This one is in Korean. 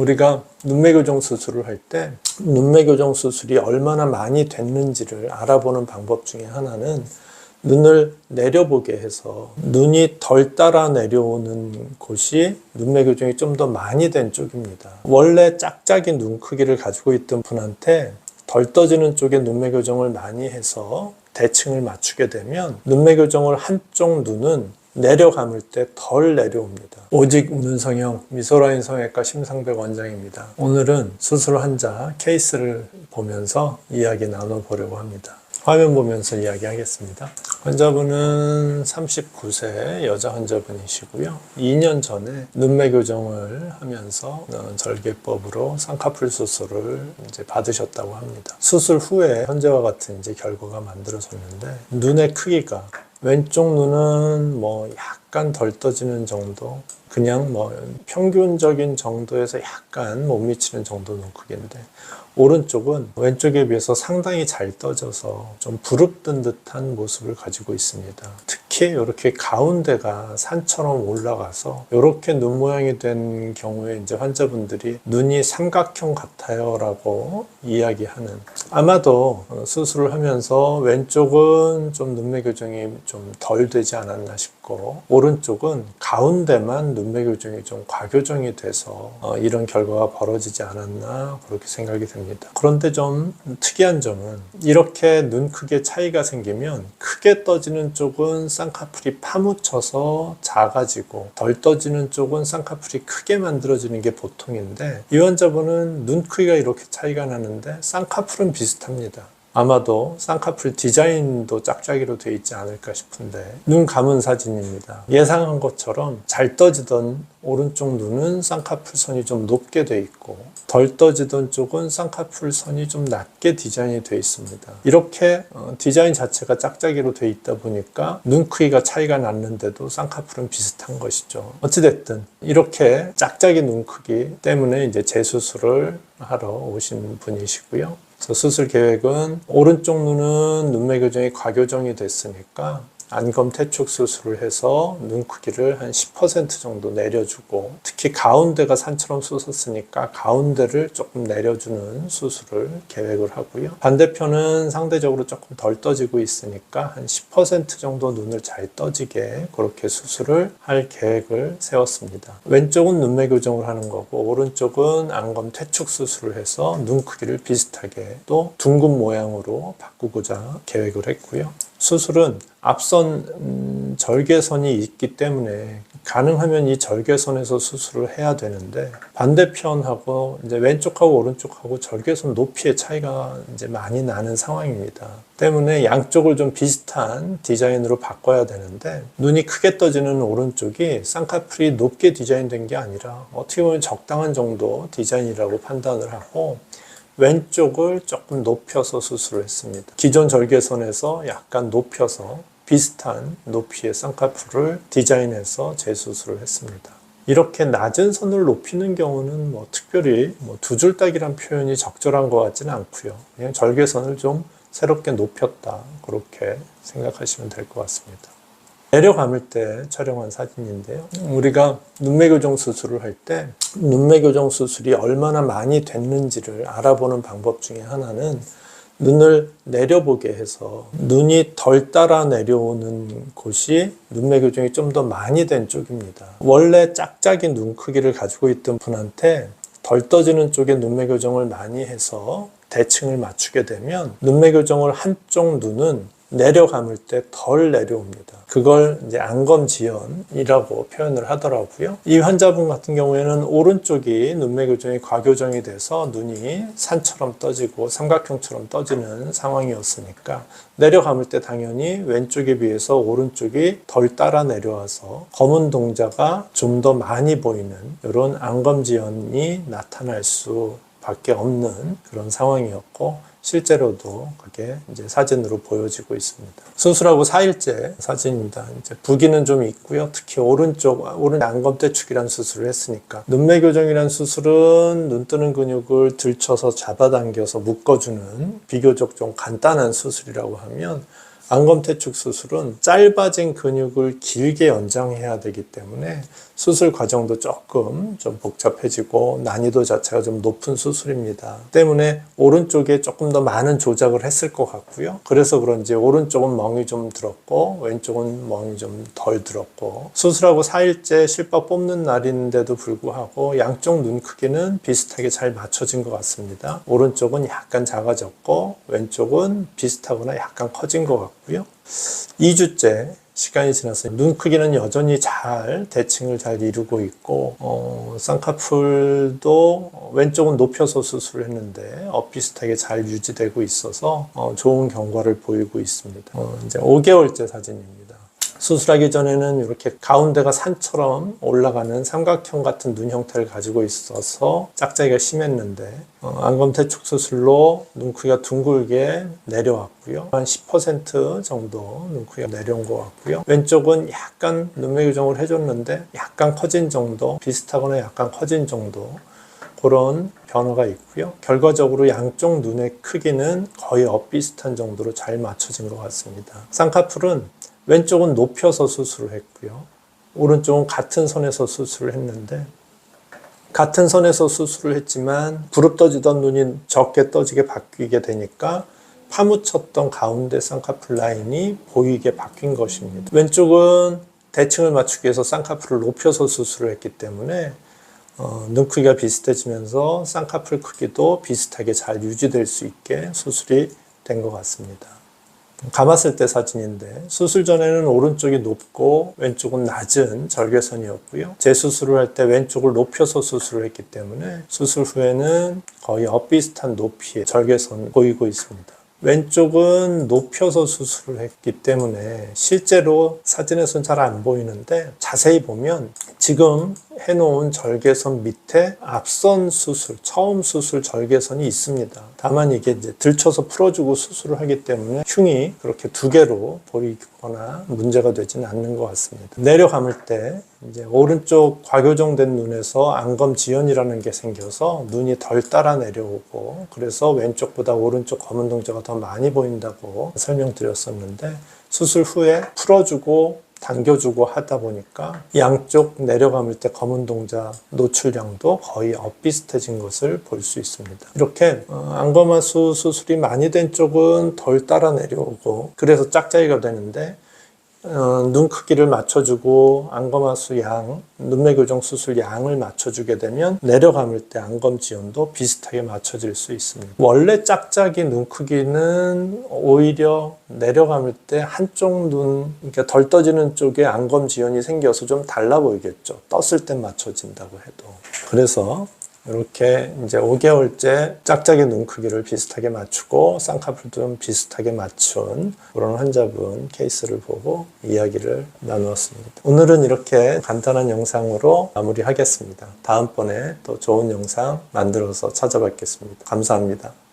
우리가 눈매 교정 수술을 할 때 눈매 교정 수술이 얼마나 많이 됐는지를 알아보는 방법 중에 하나는 눈을 내려보게 해서 눈이 덜 따라 내려오는 곳이 눈매 교정이 좀 더 많이 된 쪽입니다. 원래 짝짝이 눈 크기를 가지고 있던 분한테 덜 떠지는 쪽에 눈매 교정을 많이 해서 대칭을 맞추게 되면 눈매 교정을 한쪽 눈은 내려 감을 때 덜 내려옵니다. 오직 우는 성형 미소라인 성형외과 심상백 원장입니다. 오늘은 수술 환자 케이스를 보면서 이야기 나눠보려고 합니다. 화면 보면서 이야기하겠습니다. 환자분은 39세 여자 환자분이시고요. 2년 전에 눈매 교정을 하면서 어, 절개법으로 쌍꺼풀 수술을 이제 받으셨다고 합니다. 수술 후에 현재와 같은 이제 결과가 만들어졌는데 눈의 크기가 왼쪽 눈은 뭐 약간 덜 떠지는 정도, 그냥 뭐 평균적인 정도에서 약간 못 미치는 정도 눈 크기인데 오른쪽은 왼쪽에 비해서 상당히 잘 떠져서 좀 부릅뜬 듯한 모습을 가지고 있습니다. 특히 이렇게 가운데가 산처럼 올라가서 이렇게 눈 모양이 된 경우에 이제 환자분들이 눈이 삼각형 같아요 라고 이야기하는 아마도 수술을 하면서 왼쪽은 좀 눈매 교정이 좀 덜 되지 않았나 싶 고 오른쪽은 가운데만 눈매 교정이 좀 과교정이 돼서 어, 이런 결과가 벌어지지 않았나 그렇게 생각이 됩니다. 그런데 좀 특이한 점은 이렇게 눈 크기에 차이가 생기면 크게 떠지는 쪽은 쌍꺼풀이 파묻혀서 작아지고 덜 떠지는 쪽은 쌍꺼풀이 크게 만들어지는 게 보통인데 이 환자분은 눈 크기가 이렇게 차이가 나는데 쌍꺼풀은 비슷합니다. 아마도 쌍꺼풀 디자인도 짝짝이로 되어 있지 않을까 싶은데 눈 감은 사진입니다. 예상한 것처럼 잘 떠지던 오른쪽 눈은 쌍꺼풀 선이 좀 높게 되어 있고 덜 떠지던 쪽은 쌍꺼풀 선이 좀 낮게 디자인이 되어 있습니다. 이렇게 어, 디자인 자체가 짝짝이로 되어 있다 보니까 눈 크기가 차이가 났는데도 쌍꺼풀은 비슷한 것이죠. 어찌됐든 이렇게 짝짝이 눈 크기 때문에 이제 재수술을 하러 오신 분이시고요. 수술 계획은 오른쪽 눈은 눈매 교정이 과교정이 됐으니까 안검 퇴축 수술을 해서 눈 크기를 한 10% 정도 내려주고 특히 가운데가 산처럼 솟았으니까 가운데를 조금 내려주는 수술을 계획을 하고요. 반대편은 상대적으로 조금 덜 떠지고 있으니까 한 10% 정도 눈을 잘 떠지게 그렇게 수술을 할 계획을 세웠습니다. 왼쪽은 눈매 교정을 하는 거고 오른쪽은 안검 퇴축 수술을 해서 눈 크기를 비슷하게 또 둥근 모양으로 바꾸고자 계획을 했고요. 수술은 앞선 음, 절개선이 있기 때문에 가능하면 이 절개선에서 수술을 해야 되는데 반대편하고 이제 왼쪽하고 오른쪽하고 절개선 높이의 차이가 이제 많이 나는 상황입니다. 때문에 양쪽을 좀 비슷한 디자인으로 바꿔야 되는데 눈이 크게 떠지는 오른쪽이 쌍꺼풀이 높게 디자인된 게 아니라 어떻게 보면 적당한 정도 디자인이라고 판단을 하고 왼쪽을 조금 높여서 수술을 했습니다. 기존 절개선에서 약간 높여서 비슷한 높이의 쌍꺼풀을 디자인해서 재수술을 했습니다. 이렇게 낮은 선을 높이는 경우는 뭐 특별히 뭐 두 줄딱이란 표현이 적절한 것 같지는 않고요. 그냥 절개선을 좀 새롭게 높였다 그렇게 생각하시면 될 것 같습니다. 내려감을 때 촬영한 사진인데요. 우리가 눈매 교정 수술을 할 때 눈매 교정 수술이 얼마나 많이 됐는지를 알아보는 방법 중에 하나는 눈을 내려보게 해서 눈이 덜 따라 내려오는 곳이 눈매 교정이 좀 더 많이 된 쪽입니다. 원래 짝짝이 눈 크기를 가지고 있던 분한테 덜 떠지는 쪽에 눈매 교정을 많이 해서 대칭을 맞추게 되면 눈매 교정을 한쪽 눈은 내려감을 때 덜 내려옵니다. 그걸 이제 안검 지연이라고 표현을 하더라고요. 이 환자분 같은 경우에는 오른쪽이 눈매 교정이 과교정이 돼서 눈이 산처럼 떠지고 삼각형처럼 떠지는 상황이었으니까 내려감을 때 당연히 왼쪽에 비해서 오른쪽이 덜 따라 내려와서 검은 동자가 좀 더 많이 보이는 이런 안검 지연이 나타날 수 밖에 없는 그런 상황이었고 실제로도 그게 이제 사진으로 보여지고 있습니다. 수술하고 4일째 사진입니다. 이제 부기는 좀 있고요. 특히 오른쪽, 오른 안검대축이라는 수술을 했으니까. 눈매 교정이라는 수술은 눈 뜨는 근육을 들쳐서 잡아당겨서 묶어주는 비교적 좀 간단한 수술이라고 하면 안검퇴축 수술은 짧아진 근육을 길게 연장해야 되기 때문에 수술 과정도 조금 좀 복잡해지고 난이도 자체가 좀 높은 수술입니다. 때문에 오른쪽에 조금 더 많은 조작을 했을 것 같고요. 그래서 그런지 오른쪽은 멍이 좀 들었고 왼쪽은 멍이 좀 덜 들었고 수술하고 4일째 실밥 뽑는 날인데도 불구하고 양쪽 눈 크기는 비슷하게 잘 맞춰진 것 같습니다. 오른쪽은 약간 작아졌고 왼쪽은 비슷하거나 약간 커진 것 같고 요. 2주째 시간이 지나서 눈 크기는 여전히 잘 대칭을 잘 이루고 있고 어, 쌍꺼풀도 왼쪽은 높여서 수술을 했는데 엇비슷하게 잘 유지되고 있어서 어, 좋은 경과를 보이고 있습니다. 어, 이제 5개월째 사진입니다. 수술하기 전에는 이렇게 가운데가 산처럼 올라가는 삼각형 같은 눈 형태를 가지고 있어서 짝짝이가 심했는데 어, 안검 퇴축 수술로 눈 크기가 둥글게 내려왔고요. 한 10% 정도 눈 크기가 내려온 것 같고요. 왼쪽은 약간 눈매 교정을 해줬는데 약간 커진 정도, 비슷하거나 약간 커진 정도 그런 변화가 있고요. 결과적으로 양쪽 눈의 크기는 거의 엇비슷한 정도로 잘 맞춰진 것 같습니다. 쌍꺼풀은 왼쪽은 높여서 수술을 했고요. 오른쪽은 같은 선에서 수술을 했는데 같은 선에서 수술을 했지만 부릅 떠지던 눈이 적게 떠지게 바뀌게 되니까 파묻혔던 가운데 쌍꺼풀 라인이 보이게 바뀐 것입니다. 왼쪽은 대칭을 맞추기 위해서 쌍꺼풀을 높여서 수술을 했기 때문에 어, 눈 크기가 비슷해지면서 쌍꺼풀 크기도 비슷하게 잘 유지될 수 있게 수술이 된 것 같습니다. 감았을 때 사진인데 수술 전에는 오른쪽이 높고 왼쪽은 낮은 절개선이었고요. 재수술을 할 때 왼쪽을 높여서 수술을 했기 때문에 수술 후에는 거의 엇비슷한 높이의 절개선 보이고 있습니다. 왼쪽은 높여서 수술을 했기 때문에 실제로 사진에서는 잘 안 보이는데 자세히 보면 지금 해놓은 절개선 밑에 앞선 수술, 처음 수술 절개선이 있습니다. 다만 이게 이제 들쳐서 풀어주고 수술을 하기 때문에 흉이 그렇게 두 개로 보이거나 문제가 되지는 않는 것 같습니다. 내려 감을 때 이제 오른쪽 과교정된 눈에서 안검 지연이라는 게 생겨서 눈이 덜 따라 내려오고 그래서 왼쪽보다 오른쪽 검은 동자가 더 많이 보인다고 설명드렸었는데 수술 후에 풀어주고 당겨주고 하다 보니까 양쪽 내려감을 때 검은 동자 노출량도 거의 엇비슷해진 것을 볼 수 있습니다. 이렇게 어, 안검하수 수술이 많이 된 쪽은 덜 따라 내려오고 그래서 짝짝이가 되는데 어, 눈 크기를 맞춰주고 안검하수 양, 눈매 교정 수술 양을 맞춰주게 되면 내려감을 때 안검 지연도 비슷하게 맞춰질 수 있습니다. 원래 짝짝이 눈 크기는 오히려 내려감을 때 한쪽 눈, 그러니까 덜 떠지는 쪽에 안검 지연이 생겨서 좀 달라 보이겠죠. 떴을 땐 맞춰진다고 해도. 그래서 이렇게 이제 5개월째 짝짝이 눈 크기를 비슷하게 맞추고 쌍꺼풀도 좀 비슷하게 맞춘 그런 환자분 케이스를 보고 이야기를 나누었습니다. 오늘은 이렇게 간단한 영상으로 마무리하겠습니다. 다음번에 또 좋은 영상 만들어서 찾아뵙겠습니다. 감사합니다.